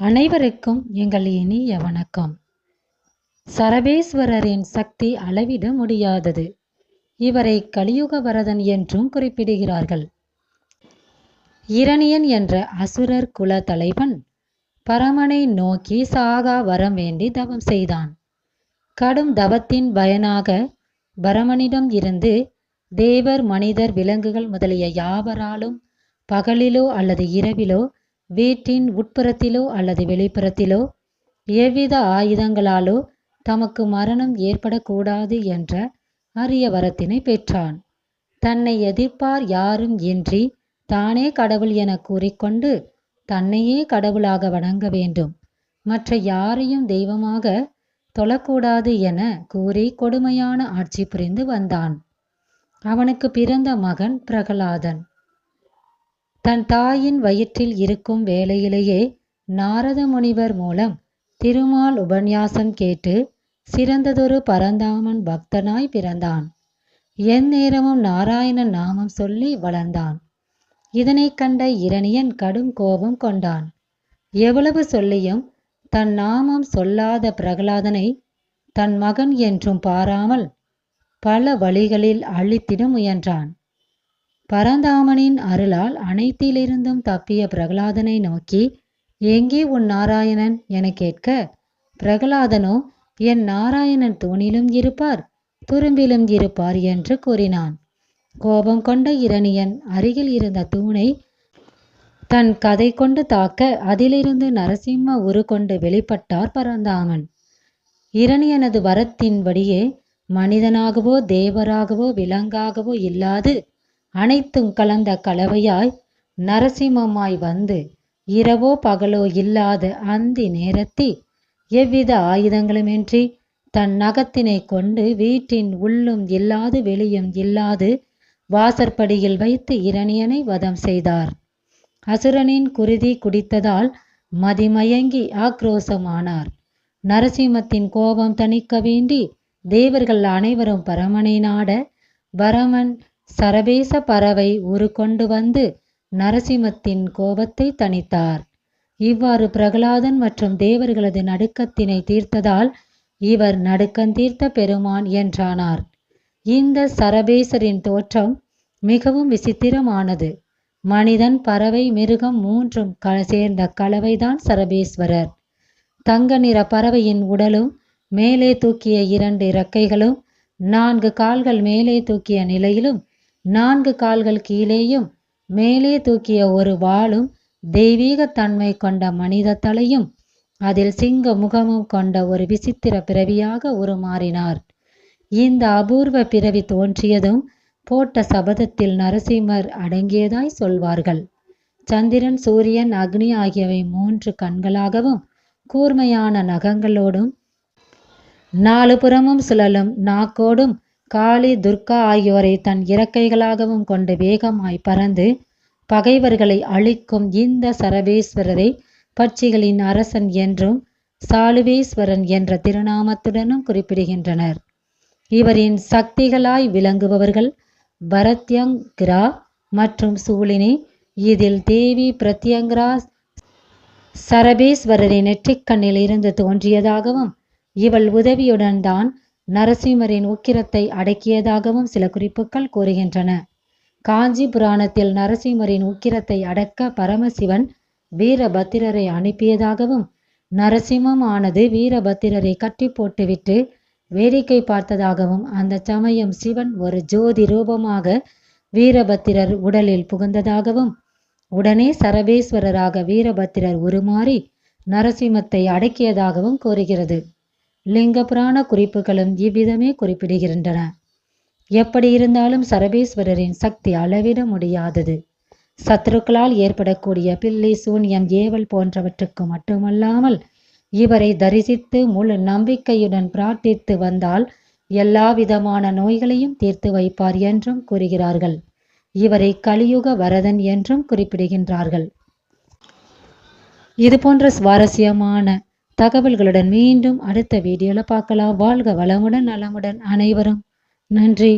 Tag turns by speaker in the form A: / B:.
A: அனைவருக்கும் எங்கள் இனிய வணக்கம். சரவேஸ்வரரின் சக்தி அளவிட முடியாதது. இவரை கலியுக வரதன் என்றும் குறிப்பிடுகிறார்கள். இரணியன் என்ற அசுரர் குல தலைவன் பரமனை நோக்கி சாகா வரம் வேண்டி தவம் செய்தான். கடும் தவத்தின் பயனாக பரமனிடம் இருந்து தேவர் மனிதர் விலங்குகள் முதலிய யாவராலும் பகலிலோ அல்லது இரவிலோ வீட்டின் உட்புறத்திலோ அல்லது வெளிப்புறத்திலோ எவ்வித ஆயுதங்களாலோ தமக்கு மரணம் ஏற்படக்கூடாது என்ற அரிய வரத்தினை பெற்றான். தன்னை எதிர்ப்பார் யாரும் இன்றி தானே கடவுள் என கூறிக்கொண்டு தன்னையே கடவுளாக வணங்க வேண்டும். மற்ற யாரையும் தெய்வமாக தொழக்கூடாது என கூறி கொடுமையான ஆட்சி புரிந்து வந்தான். அவனுக்கு பிறந்த மகன் பிரகலாதன். தன் தாயின் வயிற்றில் இருக்கும் வேளையிலேயே நாரத முனிவர் மூலம் திருமால் உபன்யாசம் கேட்டு சிறந்ததொரு பரந்தாமன் பக்தனாய் பிறந்தான். எந்நேரமும் நாராயணன் நாமம் சொல்லி வளர்ந்தான். இதனைக் கண்ட இரணியன் கடும் கோபம் கொண்டான். எவ்வளவு சொல்லியும் தன் நாமம் சொல்லாத பிரகலாதனை தன் மகன் என்றும் பாராமல் பல வழிகளில் அழித்திட முயன்றான். பரந்தாமனின் அருளால் அனைத்திலிருந்தும் தப்பிய பிரகலாதனை நோக்கி எங்கே உன் நாராயணன்? என கேட்க பிரகலாதனோ என் நாராயணன் தூணிலும் இருப்பார் துரும்பிலும் இருப்பார் என்று கூறினான். கோபம் கொண்ட இரணியன் அருகில் இருந்த தூணை தன் கதை கொண்டு தாக்க அதிலிருந்து நரசிம்ம உரு கொண்டு வெளிப்பட்டார் பரந்தாமன். இரணியனது வரத்தின்படியே மனிதனாகவோ தேவராகவோ விலங்காகவோ இல்லாது அனைத்தும் கலந்த கலவையாய் நரசிம்மமாய் வந்து இரவோ பகலோ இல்லாத அந்தி நேரத்தில் எவ்வித ஆயுதங்களுமின்றி தன் நகத்தினை கொண்டு வீட்டின் உள்ளும் இல்லாது வெளியும் இல்லாது வாசற்படியில் வைத்து இரணியனை வதம் செய்தார். அசுரனின் குருதி குடித்ததால் மதிமயங்கி ஆக்ரோசமானார். நரசிம்மத்தின் கோபம் தணிக்க வேண்டி தேவர்கள் அனைவரும் பரமனை நாட பரமன் சரபேச பறவை உரு கொண்டு வந்து நரசிம்மத்தின் கோபத்தை தணித்தார். இவ்வாறு பிரகலாதன் மற்றும் தேவர்களது நடுக்கத்தினை தீர்த்ததால் இவர் நடுக்கந்தீர்த்த பெருமான் என்றானார். இந்த சரபேசரின் தோற்றம் மிகவும் விசித்திரமானது. மனிதன் பறவை மிருகம் மூன்றும் க சேர்ந்த கலவைதான் சரபேஸ்வரர். தங்க நிற பறவையின் உடலும் மேலே தூக்கிய இரண்டு இறக்கைகளும் நான்கு கால்கள் மேலே தூக்கிய நிலையிலும் நான்கு கால்கள் கீழேயும் மேலே தூக்கிய ஒரு வாளும் தெய்வீக தன்மை கொண்ட மனித தலையும் அதில் சிங்க முகமும் கொண்ட ஒரு விசித்திர பிறவியாக உருமாறினார். இந்த அபூர்வ பிறவி தோன்றியதும் போட்ட சபதத்தில் நரசிம்மர் அடங்கியதாய் சொல்வார்கள். சந்திரன் சூரியன் அக்னி ஆகியவை மூன்று கண்களாகவும் கூர்மையான நகங்களோடும் நாலு புறமும் சுழலும் நாக்கோடும் காளி துர்கா ஆகியோரை தன் இறக்கைகளாகவும் கொண்டு வேகமாய் பறந்து பகைவர்களை அழிக்கும் இந்த சரபேஸ்வரரை பட்சிகளின் அரசன் என்றும் சாலுவேஸ்வரன் என்ற திருநாமத்துடனும் குறிப்பிடுகின்றனர். இவரின் சக்திகளாய் விளங்குபவர்கள் பரத்யங்கிரா மற்றும் சூலினி இதில் தேவி பிரத்யங்கரா சரபேஸ்வரரின் நெற்றிக்கண்ணில் இருந்து தோன்றியதாகவும் இவள் உதவியுடன் தான் நரசிம்மரின் உக்கிரத்தை அடக்கியதாகவும் சில குறிப்புகள் கூறுகின்றன. காஞ்சி புராணத்தில் நரசிம்மரின் உக்கிரத்தை அடக்க பரமசிவன் வீரபத்திரரை அனுப்பியதாகவும் நரசிம்மம் ஆனது வீரபத்திரரை கட்டி போட்டுவிட்டு வேடிக்கை பார்த்ததாகவும் அந்த சமயம் சிவன் ஒரு ஜோதி ரூபமாக வீரபத்திரர் உடலில் புகுந்ததாகவும் உடனே சரபேஸ்வரராக வீரபத்திரர் உருமாறி நரசிம்மத்தை அடக்கியதாகவும் கூறுகிறது. லிங்க புராண குறிப்புகளும் இவ்விதமே குறிப்பிடுகின்றன. எப்படி இருந்தாலும் சரபேஸ்வரரின் சக்தி அளவிட முடியாதது. சத்ருக்களால் ஏற்படக்கூடிய பில்லி சூன்யம் ஏவல் போன்றவற்றுக்கு மட்டுமல்லாமல் இவரை தரிசித்து முழு நம்பிக்கையுடன் பிரார்த்தித்து வந்தால் எல்லா விதமான நோய்களையும் தீர்த்து வைப்பார் என்றும் கூறுகிறார்கள். இவரை கலியுக வரதன் என்றும் குறிப்பிடுகின்றார்கள். இது போன்ற சுவாரஸ்யமான தகவல்களுடன் மீண்டும் அடுத்த வீடியோவில் பார்க்கலாம். வாழ்க வளமுடன் நலமுடன் அனைவரும். நன்றி.